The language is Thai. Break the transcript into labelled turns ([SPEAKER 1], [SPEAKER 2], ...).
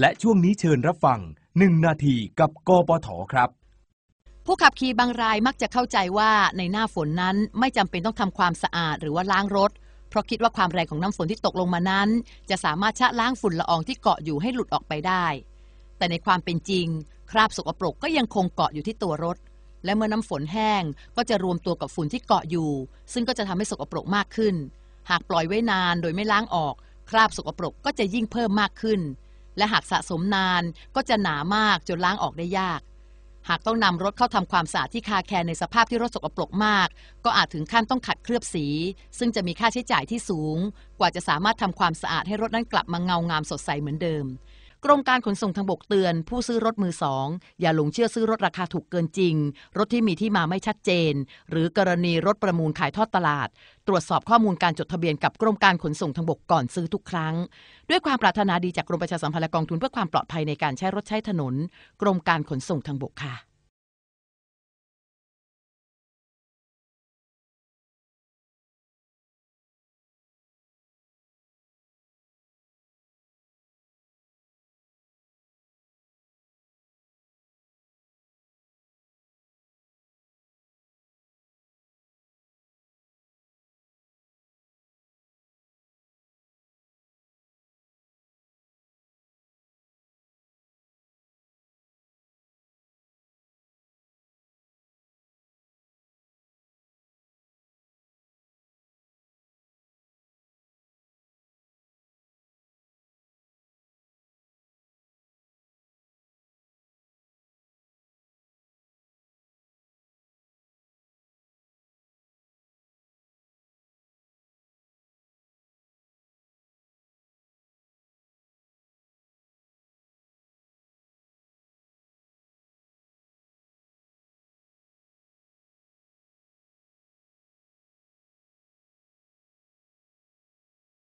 [SPEAKER 1] และช่วงนี้เชิญรับฟัง 1 นาทีกับกปทครับ
[SPEAKER 2] ผู้ขับขี่บางรายมักจะเข้าใจว่าในหน้าฝนนั้นไม่จำเป็นต้องทำความสะอาดหรือว่าล้างรถ เพราะคิดว่าความแรงของน้ำฝนที่ตกลงมานั้น จะสามารถชะล้างฝุ่นละอองที่เกาะอยู่ให้หลุดออกไปได้ แต่ในความเป็นจริง คราบสกปรกก็ยังคงเกาะอยู่ที่ตัวรถ และเมื่อน้ำฝนแห้งก็จะรวมตัวกับฝุ่นที่เกาะอยู่ ซึ่งก็จะทำให้สกปรกมากขึ้น หากปล่อยไว้นานโดยไม่ล้างออก คราบสกปรกก็จะยิ่งเพิ่มมากขึ้น และหากสะสมนานก็จะหนามากจนล้างออกได้ยาก หากต้องนำรถเข้าทำความสะอาดที่คาแคร์ในสภาพที่รถสกปรกมาก ก็อาจถึงขั้นต้องขัดเคลือบสี ซึ่งจะมีค่าใช้จ่ายที่สูง กว่าจะสามารถทำความสะอาดให้รถนั้นกลับมาเงางามสดใสเหมือนเดิม กรมการขนส่งทางบกเตือน ผู้ซื้อรถมือสองอย่าหลงเชื่อซื้อรถราคาถูกเกินจริง รถที่มีที่มาไม่ชัดเจน หรือกรณีรถประมูลขายทอดตลาด ตรวจสอบข้อมูลการจดทะเบียนกับกรมการขนส่งทางบกก่อนซื้อทุกครั้ง ด้วยความปรารถนาดีจากกรมประชาสัมพันธ์และกองทุนเพื่อความปลอดภัยในการใช้รถใช้ถนน กรมการขนส่งทางบกค่ะ